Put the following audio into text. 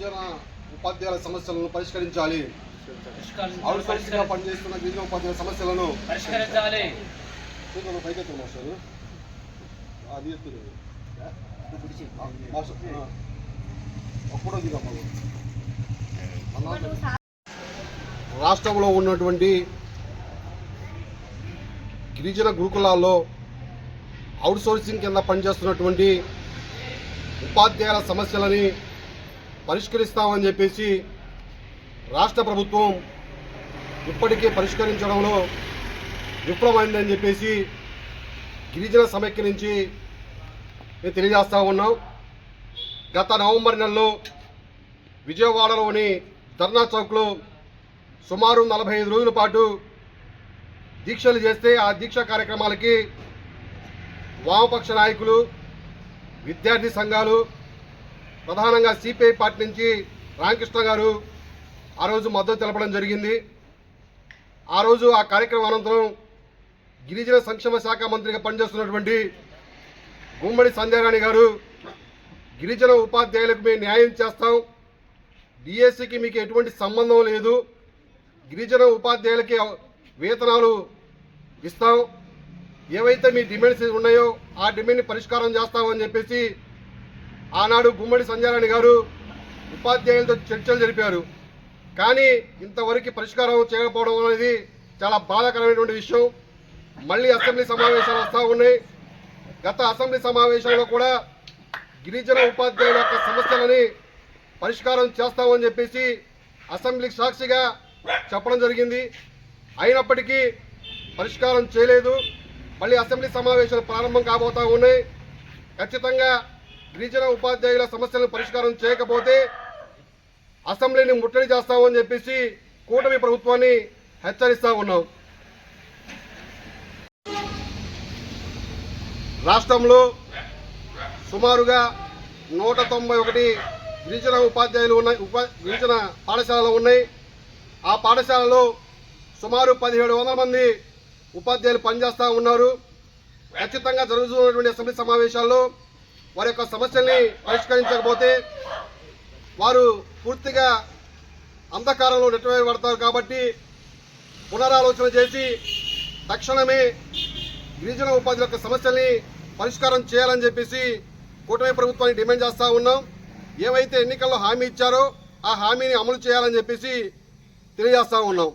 గిరిజన ఉపాధ్యాయుల సమస్యలను పరిష్కరించాలి. అవుట్ సోర్సింగ్ పనిచేస్తున్న గిరిజన ఉపాధ్యాయుల సమస్యలను పరిష్కరించాలి. చేతులను పైకెత్తు మాస్టర్. అది ఎత్తులేదు మాస్టర్ ఆ. అప్పుడు దిగమ్మ రాష్ట్రంలో ఉన్నటువంటి గిరిజన గురుకులాల్లో అవుట్ సోర్సింగ్ కింద పనిచేస్తున్నటువంటి ఉపాధ్యాయుల సమస్యలని పరిష్కరిస్తామని చెప్పేసి రాష్ట్ర ప్రభుత్వం ఇప్పటికే పరిష్కరించడంలో విఫలమైందని చెప్పేసి గిరిజన సమైక్య నుంచి మేము తెలియజేస్తా ఉన్నాం. గత నవంబర్ నెలలో విజయవాడలోని ధర్నా చౌక్లో సుమారు నలభై ఐదు రోజుల పాటు దీక్షలు చేస్తే ఆ దీక్ష కార్యక్రమాలకి వామపక్ష నాయకులు విద్యార్థి సంఘాలు ప్రధానంగా సిపిఐ పార్టీ నుంచి రామకృష్ణ గారు ఆ రోజు మద్దతు తెలపడం జరిగింది. ఆ రోజు ఆ కార్యక్రమం అనంతరం గిరిజన సంక్షేమ శాఖ మంత్రిగా పనిచేస్తున్నటువంటి గుమ్మడి సంధ్యారాణి గారు గిరిజన ఉపాధ్యాయులకు మేము న్యాయం చేస్తాం. డిఎస్సికి మీకు ఎటువంటి సంబంధం లేదు. గిరిజన ఉపాధ్యాయులకి వేతనాలు ఇస్తాం. ఏవైతే మీ డిమాండ్స్ ఉన్నాయో ఆ డిమాండ్ని పరిష్కారం చేస్తామని చెప్పేసి ఆనాడు గుమ్మడి సంజయారాణి గారు ఉపాధ్యాయులతో చర్చలు జరిపారు. కానీ ఇంతవరకు పరిష్కారం చేయకపోవడం అనేది చాలా బాధాకరమైనటువంటి విషయం. మళ్ళీ అసెంబ్లీ సమావేశాలు వస్తూ ఉన్నాయి. గత అసెంబ్లీ సమావేశంలో కూడా గిరిజన ఉపాధ్యాయుల యొక్క సమస్యలని పరిష్కారం చేస్తామని చెప్పేసి అసెంబ్లీ సాక్షిగా చెప్పడం జరిగింది. అయినప్పటికీ పరిష్కారం చేయలేదు. మళ్ళీ అసెంబ్లీ సమావేశాలు ప్రారంభం కాబోతా ఉన్నాయి. ఖచ్చితంగా గిరిజన ఉపాధ్యాయుల సమస్యలను పరిష్కారం చేయకపోతే అసెంబ్లీని ముట్టడి చేస్తామని చెప్పేసి కూటమి ప్రభుత్వాన్ని హెచ్చరిస్తా ఉన్నాం. రాష్ట్రంలో సుమారుగా నూట తొంభై ఒకటి గిరిజన ఉపాధ్యాయులు ఉన్నాయి ఉపా గిరిజన పాఠశాలలు ఉన్నాయి. ఆ పాఠశాలలో సుమారు పదిహేడు వందల మంది ఉపాధ్యాయులు పనిచేస్తూ ఉన్నారు. ఖచ్చితంగా జరుగుతున్నటువంటి అసెంబ్లీ సమావేశాల్లో వారి యొక్క సమస్యల్ని పరిష్కరించకపోతే వారు పూర్తిగా అంధకారంలో నెట్టివేయబడతారు కాబట్టి పునరాలోచన చేసి తక్షణమే గిరిజన ఉపాధి యొక్క సమస్యల్ని పరిష్కారం చేయాలని చెప్పేసి కూటమి ప్రభుత్వాన్ని డిమాండ్ చేస్తూ ఉన్నాం. ఏవైతే ఎన్నికల్లో హామీ ఇచ్చారో ఆ హామీని అమలు చేయాలని చెప్పేసి తెలియజేస్తూ ఉన్నాం.